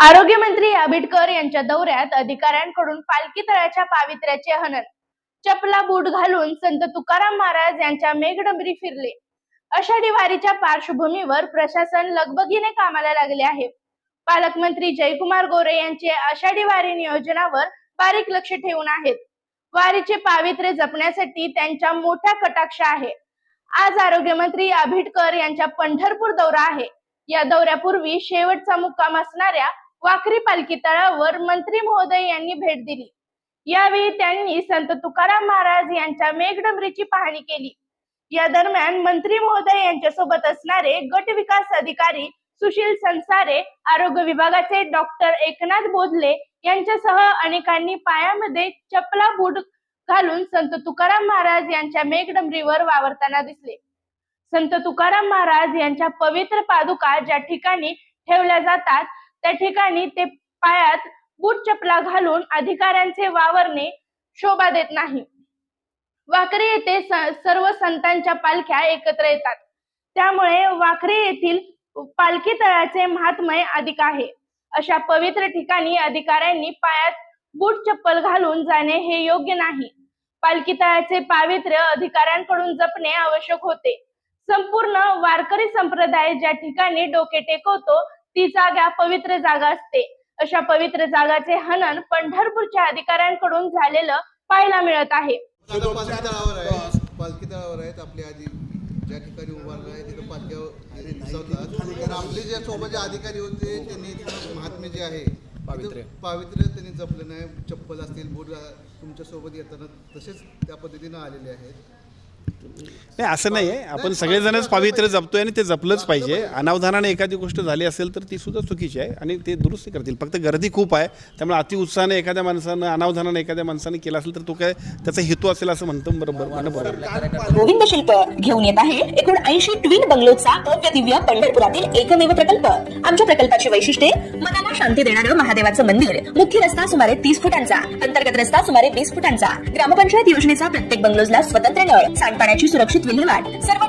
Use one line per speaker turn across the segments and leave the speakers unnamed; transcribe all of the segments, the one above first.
आरोग्यमंत्री आबिडकर यांच्या दौऱ्यात अधिकाऱ्यांकडून पालखी तळाच्या पावित्र्याचे हनन. चपला बूट घालून संत तुकाराम महाराज यांच्या मेघडंबरी फिरले. आषाढी वारीच्या पार्श्वभूमीवर प्रशासन लगबगीने कामाला लागले आहे. पालकमंत्री जयकुमार गोरे यांचे आषाढी वारी नियोजनावर बारीक लक्ष ठेवून आहेत. वारीचे पावित्र्य जपण्यासाठी त्यांच्या मोठ्या कटाक्ष आहे. आज आरोग्यमंत्री आभिटकर यांच्या पंढरपूर दौरा आहे. या दौऱ्यापूर्वी शेवटचा मुक्काम असणाऱ्या वाखरी पालखी तळावर मंत्री महोदय यांनी भेट दिली. यावेळी त्यांनी संत तुकाराम महाराज यांच्या मेघडंबरीची पाहणी केली. या दरम्यान मंत्री महोदय यांच्यासोबत असणारे गट विकास अधिकारी सुशील संसारे आरोग्य विभागाचे डॉक्टर एकनाथ बोधले यांच्यासह अनेकांनी पायामध्ये चपला बूट घालून संत तुकाराम महाराज यांच्या मेघडंबरीवर वावरताना दिसले. संत तुकाराम महाराज यांच्या पवित्र पादुका ज्या ठिकाणी ठेवल्या जातात त्या ठिकाणी ते पायात बूट चपला घालून अधिकाऱ्यांचे वावरणे शोभा देत नाही. वाकरे येथे सर्व संतांच्या पालख्या एकत्र येतात. त्यामुळे वाखरे येथील पालखी तळाचे महात्मय अधिक आहे. अशा पवित्र ठिकाणी अधिकाऱ्यांनी पायात बूट चप्पल घालून जाणे हे योग्य नाही. पालखी तळाचे पावित्र्य अधिकाऱ्यांकडून जपणे आवश्यक होते. संपूर्ण वारकरी संप्रदाय ज्या ठिकाणी डोके टेकवतो ती जागा पवित्र जागा असते. अशा पवित्र जागाचे हनन पंढरपूरच्या अधिकाऱ्यांकडून झालेलं पाहायला मिळत आहे.
पालखी तळावर पालखी तळावर आहेत आपले आधी ज्या ठिकाणी उभारलं आहे तिथं दिसवतात. तर आपले जे सोबत जे अधिकारी होते त्यांनी इथलं महात्म्य जे आहे
पावित्र्य.
पावित्र्य त्यांनी जपलं नाही. चप्पल असतील बूट तुमच्यासोबत येताना तसेच त्या पद्धतीनं आलेले आहेत.
नाही असं नाही आहे आपण सगळेजणच पावित्र्य जपतोय आणि ते जपलंच पाहिजे. अनावधानाने एखादी गोष्ट झाली असेल तर ती सुद्धा चुकीची आहे आणि ते दुरुस्ती करतील. फक्त गर्दी खूप आहे त्यामुळे अतिउत्साहाने एखाद्या माणसानं अनावधानाने एखाद्या माणसाने केला असेल तर तो काय त्याचा हेतू असेल असं म्हणतो? बरोबर बरोबर.
गोविंद शिल्प घेऊन येत आहे एकूण ऐंशी ट्विन बंगलोचा भव्य दिव्य पंढरपुरातील एकमेव प्रकल्प. आमच्या प्रकल्पाची वैशिष्ट्ये मनाला शांती देणारं महादेवाचं मंदिर. मुख्य रस्ता सुमारे तीस फुटांचा. अंतर्गत रस्ता सुमारे वीस फुटांचा. ग्रामपंचायत योजनेचा प्रत्येक बंगलोजला स्वतंत्र नळ. सांडपाण्याची सुरक्षित विल्हेवाट. सर्व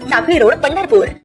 साखळी रोड पंढरपूर.